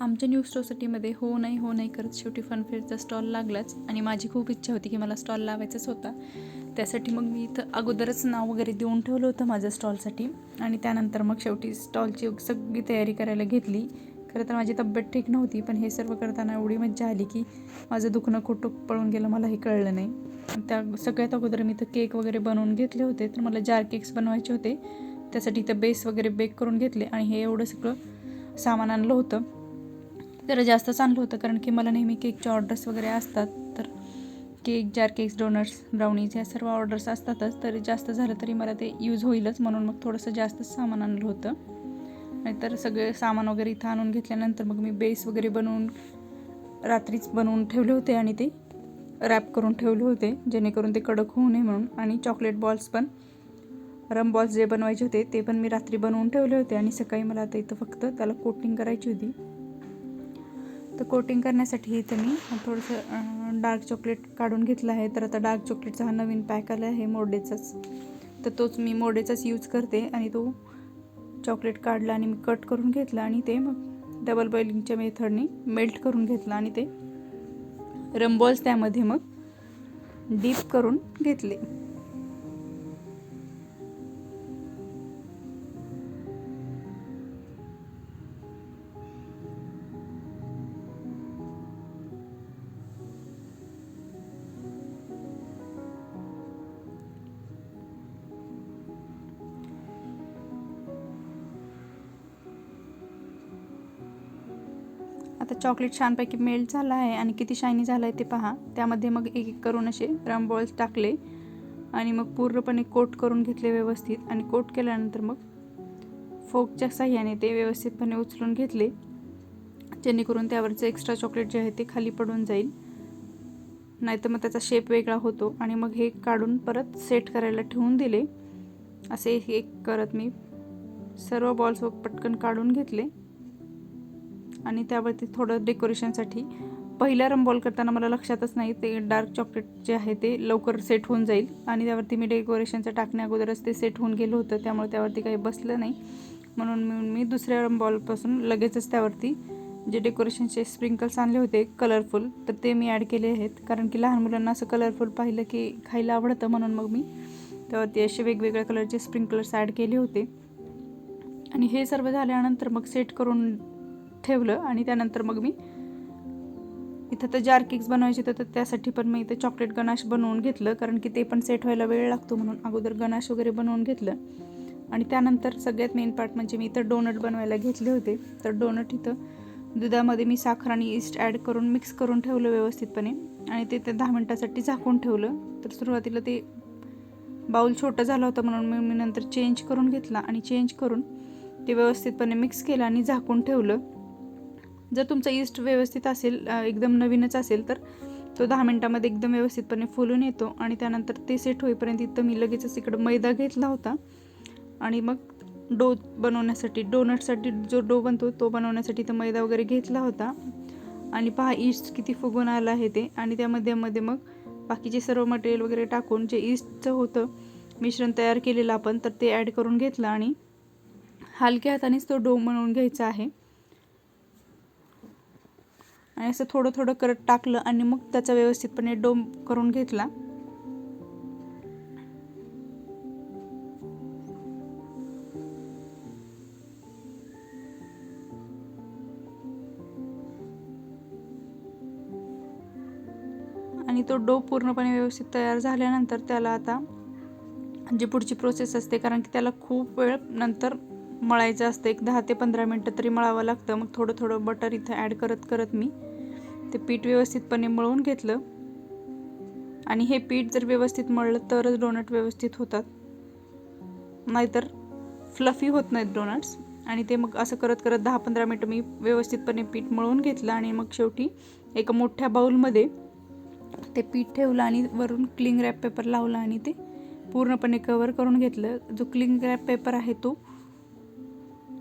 आमच्या न्यू सोसायटीमध्ये हो नाही हो नाही करत शेवटी फनफेअरचा स्टॉल लागलाच. आणि माझी खूप इच्छा होती की मला स्टॉल लावायचाच होता. त्यासाठी मग मी इथं अगोदरच नाव वगैरे देऊन ठेवलं होतं माझ्या स्टॉलसाठी आणि त्यानंतर मग शेवटी स्टॉलची सगळी तयारी करायला घेतली. खरं तर माझी तब्येत ठीक नव्हती पण हे सर्व करताना एवढी मज्जा आली की माझं दुखणं कुठं पळून गेलं मला हे कळलं नाही. त्या सगळ्यात अगोदर मी तर केक वगैरे बनवून घेतले होते तर मला जार केक्स बनवायचे होते. त्यासाठी इथं बेस वगैरे बेक करून घेतले आणि हे एवढं सगळं सामान आणलं होतं. जरा जास्तच आणलं होतं कारण की मला नेहमी केकच्या ऑर्डर्स वगैरे असतात. तर cake jar cakes donuts brownies ह्या सर्व ऑर्डर्स असतातच. तरी जास्त झालं तरी मला ते यूज होईलच म्हणून मग थोडंसं जास्तच सामान आणलं होतं. नाहीतर सगळे सामान वगैरे इथं आणून घेतल्यानंतर मग मी बेस वगैरे बनवून रात्रीच बनवून ठेवले होते आणि ते रॅप करून ठेवले होते जेणेकरून ते कडक होऊ नये म्हणून. आणि चॉकलेट बॉल्स पण रम बॉल्स जे बनवायचे होते ते पण मी रात्री बनवून ठेवले होते. आणि सकाळी मला आता इथं फक्त त्याला कोटिंग करायची होती. तर कोटिंग करण्यासाठी इथं मी थोडंसं डार्क चॉकलेट काढून घेतलं आहे. तर आता डार्क चॉकलेटचा हा नवीन पॅक आला आहे मोर्डेचाच तर तोच मी मोर्डेचाच यूज करते आणि तो चॉकलेट काढला आणि मी कट करून घेतला आणि ते मग डबल बॉइलिंगच्या मेथडनी मेल्ट करून घेतलं आणि ते रंबॉल्स त्यामध्ये मग डीप करून घेतले. आता चॉकलेट छानपैकी मेल्ट झाला आहे आणि किती शायनी झालं आहे ते पहा. त्यामध्ये मग एक एक करून असे रम बॉल्स टाकले आणि मग पूर्णपणे कोट करून घेतले व्यवस्थित आणि कोट केल्यानंतर मग फोकच्या साह्याने ते व्यवस्थितपणे उचलून घेतले. जेणेकरून त्यावरचं एक्स्ट्रा चॉकलेट जे आहे ते खाली पडून जाईल. नाहीतर मग त्याचा शेप वेगळा होतो आणि मग हे काढून परत सेट करायला ठेवून दिले. असे एक करत मी. सर्व बॉल्स पटकन काढून घेतले. आणि त्यावरती थोडं डेकोरेशनसाठी. पहिल्या रंबॉल करताना मला लक्षातच नाही ते डार्क चॉकलेट जे आहे ते लवकर सेट होऊन जाईल. आणि त्यावरती मी डेकोरेशनचं टाकण्या अगोदरच ते सेट होऊन गेलं होतं त्यामुळे त्यावरती काही बसलं नाही. म्हणून मी मी दुसऱ्या रंबॉलपासून लगेचच त्यावरती जे डेकोरेशनचे स्प्रिंकल्स आणले होते कलरफुल तर ते मी ॲड केले आहेत. कारण की लहान मुलांना असं कलरफुल पाहिलं की खायला आवडतं म्हणून मग मी त्यावरती असे वेगवेगळ्या कलरचे स्प्रिंकलर्स ॲड केले होते. आणि हे सर्व झाल्यानंतर मग सेट करून ठेवलं आणि त्यानंतर मग मी इथं तर जार केक्स बनवायचे तर त्यासाठी पण मी इथं चॉकलेट गनाश बनवून घेतलं कारण की ते पण सेट व्हायला वेळ लागतो म्हणून अगोदर गनाश वगैरे बनवून घेतलं. आणि त्यानंतर सगळ्यात मेन पार्ट म्हणजे मी इथं डोनट बनवायला घेतले होते. तर डोनट इथं दुधामध्ये मी साखर आणि ईस्ट ॲड करून मिक्स करून ठेवलं व्यवस्थितपणे. आणि ते ते दहा मिनटासाठी झाकून ठेवलं. तर सुरुवातीला ते बाऊल छोटं झालं होतं म्हणून मी मी नंतर चेंज करून घेतला. आणि चेंज करून ते व्यवस्थितपणे मिक्स केलं आणि झाकून ठेवलं. जर तुमचा ईस्ट व्यवस्थित असेल एकदम नवीनच असेल तर तो दहा मिनटामध्ये एकदम व्यवस्थितपणे फुलून येतो आणि त्यानंतर ते सेट होईपर्यंत इथं मी लगेचच इकडं मैदा घेतला होता. आणि मग डो बनवण्यासाठी डोनटसाठी जो डो बनतो तो बनवण्यासाठी तर मैदा वगैरे घेतला होता. आणि पहा ईस्ट किती फुगून आलं आहे ते. आणि त्यामध्ये मध्ये मग बाकीचे सर्व मटेरियल वगैरे टाकून जे ईस्टचं होतं मिश्रण तयार केलेलं आपण तर ते ॲड करून घेतलं आणि हलक्या हातानेच तो डो बनवून घ्यायचा आहे. आणि असं थोडं थोडं करत टाकलं आणि मग त्याचा व्यवस्थितपणे डोम करून घेतला. आणि तो डो पूर्णपणे व्यवस्थित तयार झाल्यानंतर त्याला आता जी पुढची प्रोसेस असते कारण की त्याला खूप वेळ नंतर मळायचं असतं. एक दहा ते पंधरा मिनटं तरी मळावं लागतं. मग थोडं थोडं बटर इथं ॲड करत करत मी ते पीठ व्यवस्थितपणे मळून घेतलं. आणि हे पीठ जर व्यवस्थित मळलं तरच डोनट व्यवस्थित होतात. नाहीतर फ्लफी होत नाहीत डोनट्स आणि ते मग असं करत करत दहा पंधरा मिनटं मी व्यवस्थितपणे पीठ मळून घेतलं आणि मग शेवटी एका मोठ्या बाऊलमध्ये ते पीठ ठेवलं आणि वरून क्लिंग रॅप पेपर लावला आणि ते पूर्णपणे कवर करून घेतलं. जो क्लिंग रॅप पेपर आहे तो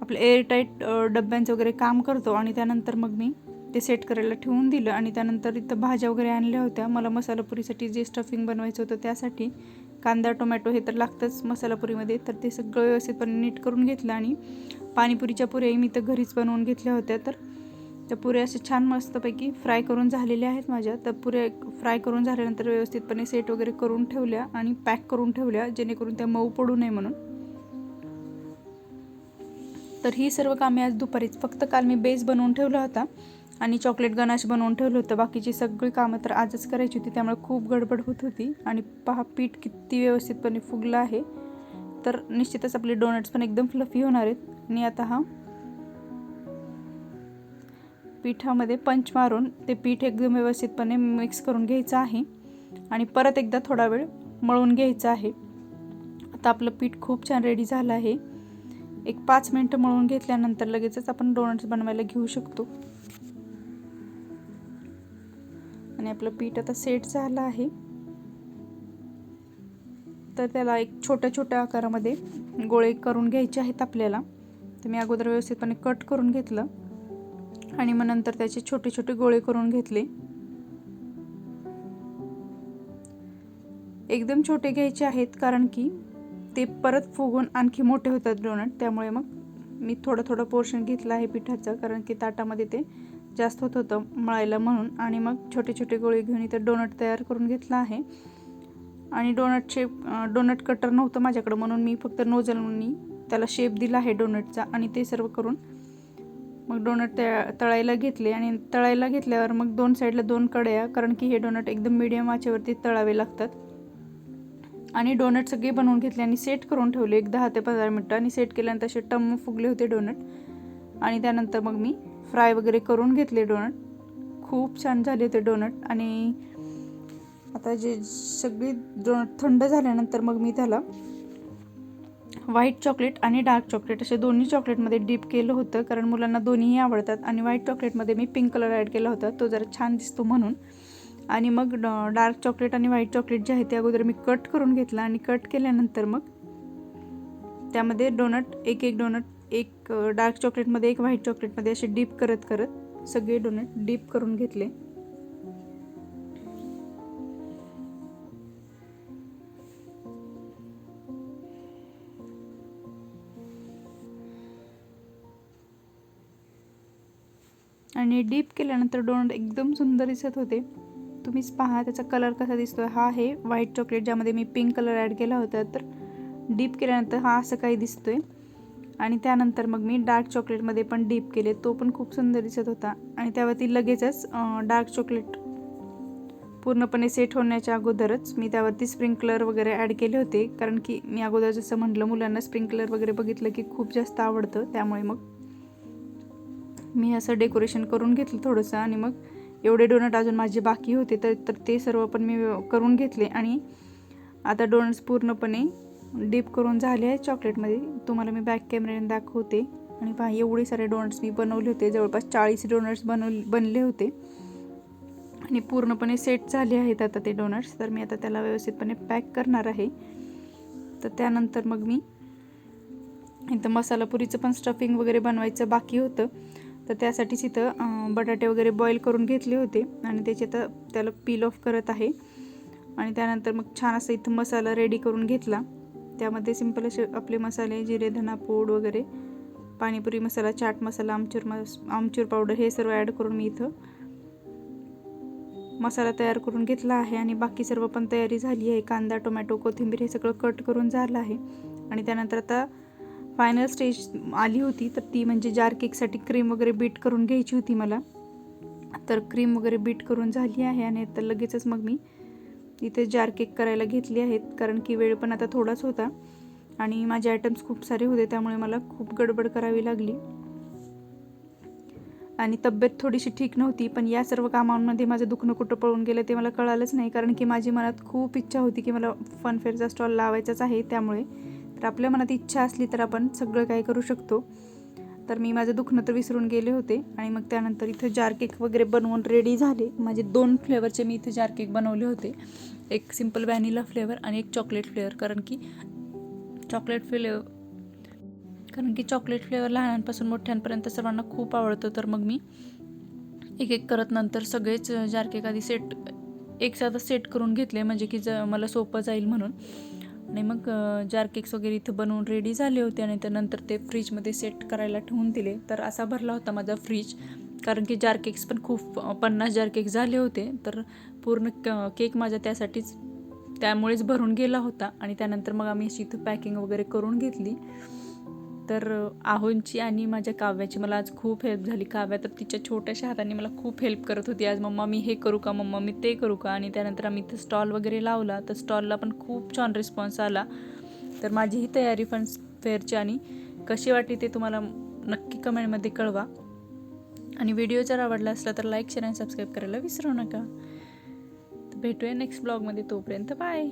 आपलं एअरटाईट डब्यांचं वगैरे काम करतो आणि त्यानंतर मग मी ते सेट करायला ठेवून दिलं आणि त्यानंतर इथं भाज्या वगैरे आणल्या होत्या. मला मसालापुरीसाठी जे स्टफिंग बनवायचं होतं त्यासाठी कांदा टोमॅटो हे तर लागतंच मसालापुरीमध्ये तर ते सगळं व्यवस्थितपणे नीट करून घेतलं आणि पाणीपुरीच्या पुऱ्याही मी तर घरीच बनवून घेतल्या होत्या. तर त्या पुऱ्या असे छान मस्तपैकी फ्राय करून झालेल्या आहेत माझ्या. तर पुऱ्या फ्राय करून झाल्यानंतर व्यवस्थितपणे सेट वगैरे करून ठेवल्या आणि पॅक करून ठेवल्या जेणेकरून त्या मऊ पडू नये म्हणून. तर ही सर्व कामे आज दुपारीच. फक्त काल मी बेस बनवून ठेवला होता. आणि चॉकलेट गनाश बनवून ठेवलं होतं. बाकीची सगळी कामं तर आजच करायची होती. त्यामुळे खूप गडबड होत होती. आणि पहा पीठ किती व्यवस्थितपणे फुगलं आहे. तर निश्चितच आपले डोनट्स पण एकदम फ्लफी होणार आहेत. आणि आता हा पिठामध्ये पंच मारून ते पीठ एकदम व्यवस्थितपणे मिक्स करून घ्यायचं आहे. आणि परत एकदा थोडा वेळ मळून घ्यायचं आहे. आता आपलं पीठ खूप छान रेडी झालं आहे. एक पाच मिनटं मळून घेतल्यानंतर लगेचच आपण डोनट्स बनवायला घेऊ शकतो. आणि आपलं पीठ आता सेट झालं आहे. तर त्याला एक छोट्या छोट्या आकारामध्ये गोळे करून घ्यायचे आहेत आपल्याला. तर मी अगोदर व्यवस्थितपणे कट करून घेतलं. आणि मग नंतर त्याचे छोटे छोटे गोळे करून घेतले. एकदम छोटे घ्यायचे आहेत कारण की ते परत फुगून आणखी मोठे होतात डोनट. त्यामुळे मग मी थोडं थोडं पोर्शन घेतलं आहे पिठाचं कारण की ताटामध्ये ते जास्त होत होतं मळायला म्हणून. आणि मग छोटे छोटे गोळे घेऊन इथं डोनट तयार करून घेतला आहे. आणि डोनट शेप डोनट कटर नव्हतं माझ्याकडं म्हणून मी फक्त नोझलनी त्याला शेप दिला आहे डोनटचा आणि ते सर्व करून मग डोनट त्या तळायला घेतले. आणि तळायला घेतल्यावर मग दोन साईडला दोन कड्या कारण की हे डोनट एकदम मिडियम आचेवरती तळावे लागतात. आणि डोनट सगळे बनवून घेतले आणि सेट करून ठेवले. एक दहा ते पंधरा मिनटं आणि सेट केल्यानंतर असे टम्म फुगले होते डोनट आणि त्यानंतर मग मी फ्राय वगैरे करून घेतले डोनट. खूप छान झाले होते डोनट. आणि आता जे सगळी डोनट थंड झाल्यानंतर मग मी त्याला व्हाईट चॉकलेट आणि डार्क चॉकलेट असे दोन्ही चॉकलेटमध्ये डीप केलं होतं. कारण मुलांना दोन्हीही आवडतात. आणि व्हाईट चॉकलेटमध्ये मी पिंक कलर ॲड केला होता. तो जरा छान दिसतो म्हणून. आणि मग डार्क चॉकलेट आणि व्हाईट चॉकलेट जे आहे ते अगोदर मी कट करून घेतलं. आणि कट केल्यानंतर मग त्यामध्ये डोनट एक एक डोनट एक डार्क चॉकलेटमध्ये एक व्हाईट चॉकलेटमध्ये असे डीप करत करत सगळे डोनट डीप करून घेतले. आणि डीप केल्यानंतर डोनट एकदम सुंदर दिसत होते. तुम्हीच पहा त्याचा कलर कसा दिसतोय. हा आहे व्हाईट चॉकलेट ज्यामध्ये मी पिंक कलर ॲड केला होता. तर डीप केल्यानंतर हा असं काही दिसतोय. आणि त्यानंतर मग मी डार्क चॉकलेटमध्ये पण डीप केले. तो पण खूप सुंदर दिसत होता. आणि त्यावरती लगेचच डार्क चॉकलेट पूर्णपणे सेट होण्याच्या अगोदरच मी त्यावरती स्प्रिंकलर वगैरे ॲड केले होते. कारण की मी अगोदर जसं म्हटलं मुलांना स्प्रिंकलर वगैरे बघितलं की खूप जास्त आवडतं. त्यामुळे मग मी असं डेकोरेशन करून घेतलं थोडंसं आणि मग एवढे डोनट अजून माझे बाकी होते तर तर ते सर्व पण मी करून घेतले. आणि आता डोनट्स पूर्णपणे डीप करून झाले आहेत चॉकलेटमध्ये. तुम्हाला मी बॅक कॅमेऱ्याने दाखवते. आणि पहा एवढे सारे डोनट्स मी बनवले होते. जवळपास चाळीस डोनट्स बनव बनले होते. आणि पूर्णपणे सेट झाले आहेत आता ते डोनट्स तर मी आता त्याला व्यवस्थितपणे पॅक करणार आहे. तर त्यानंतर मग मी इथं मसाला पुरीचं पण स्टफिंग वगैरे बनवायचं बाकी होतं. तर त्यासाठीच इथं बटाटे वगैरे बॉईल करून घेतले होते. आणि त्याचे तर त्याला पील ऑफ करत आहे. आणि त्यानंतर मग छान असं इथं मसाला रेडी करून घेतला. त्यामध्ये सिंपल असे आपले मसाले जिरे धना पूड वगैरे पाणीपुरी मसाला चाट मसाला आमचूर मस आमचूर पावडर हे सर्व ॲड करून मी इथं मसाला तयार करून घेतला आहे आणि बाकी सर्व पण तयारी झाली आहे. कांदा टोमॅटो कोथिंबीर हे सगळं कट करून झालं आहे. आणि त्यानंतर आता फायनल स्टेज आली होती तर ती म्हणजे जार केकसाठी क्रीम वगैरे बीट करून घ्यायची होती मला. तर क्रीम वगैरे बीट करून झाली आहे आणि तर लगेचच मग मी इथे जार केक करायला घेतली आहेत कारण की वेळ पण आता थोडाच होता. आणि माझे आयटम्स खूप सारे होते त्यामुळे मला खूप गडबड करावी लागली. आणि तब्येत थोडीशी ठीक नव्हती पण या सर्व कामांमध्ये माझं दुखणं कुठं पळून गेलं ते मला कळालंच नाही कारण की माझी मनात खूप इच्छा होती की मला फनफेअरचा स्टॉल लावायचाच आहे त्यामुळे. तर आपल्या मनात इच्छा असली तर आपण सगळं काय करू शकतो. तर मी माझं दुखणं तर विसरून गेले होते आणि मग त्यानंतर इथं जार केक वगैरे बनवून रेडी झाले. माझे दोन फ्लेवरचे मी इथे जार केक बनवले होते. एक सिंपल व्हॅनिला फ्लेवर आणि एक चॉकलेट फ्लेवर कारण की चॉकलेट फ्लेवर कारण की चॉकलेट फ्लेवर लहानांपासून मोठ्यांपर्यंत सर्वांना खूप आवडतं. तर मग मी एक एक करत नंतर सगळेच जार केक आधी सेट एक साधा सेट करून घेतले. म्हणजे की ज मला सोपं जाईल म्हणून. आणि मग जार केक्स वगैरे इथं बनवून रेडी झाले होते आणि त्यानंतर ते फ्रीजमध्ये सेट करायला ठेवून दिले. तर असा भरला होता माझा फ्रीज कारण की जार केक्स पण खूप पन्नास जार केक झाले होते. तर पूर्ण क केक माझा त्यासाठीच त्यामुळेच भरून गेला होता. आणि त्यानंतर मग आम्ही अशी इथं पॅकिंग वगैरे करून घेतली. तर आहोंची आणि माझ्या काव्याची मला आज खूप हेल्प झाली. काव्या तर तिच्या छोट्याशा हाताने मला खूप हेल्प करत होती. आज मम्मा मी हे करू का? मम्मा मी ते करू का? आणि त्यानंतर आम्ही इथं स्टॉल वगैरे लावला. तर स्टॉलला पण खूप छान रिस्पॉन्स आला. तर माझी ही तयारी फन फेअरची आणि कशी वाटली ते तुम्हाला नक्की कमेंटमध्ये कळवा. आणि व्हिडिओ जर आवडला असला तर लाईक शेअर आणि सबस्क्राईब करायला विसरू नका. भेटूया नेक्स्ट ब्लॉगमध्ये तोपर्यंत. बाय